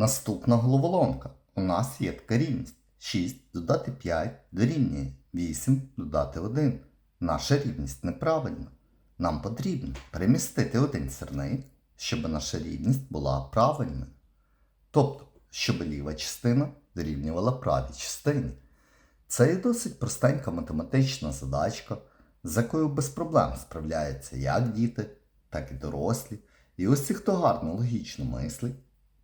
Наступна головоломка. У нас є така рівність. 6 додати 5 дорівнює 8 додати 1. Наша рівність неправильна. Нам потрібно перемістити один сірник, щоб наша рівність була правильною. Тобто, щоб ліва частина дорівнювала правій частині. Це є досить простенька математична задачка, з якою без проблем справляються як діти, так і дорослі. І ті, хто гарно логічно мислить,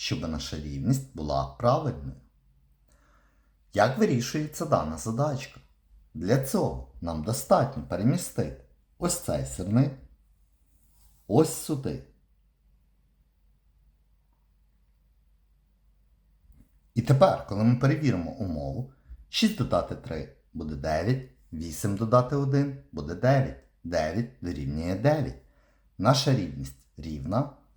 щоб наша рівність була правильною. Як вирішується дана задачка? Для цього нам достатньо перемістити ось цей сирник ось сюди. І тепер, коли ми перевіримо умову, 6 додати 3 буде 9, 8 додати 1 буде 9, 9 дорівнює 9. Наша рівність рівна,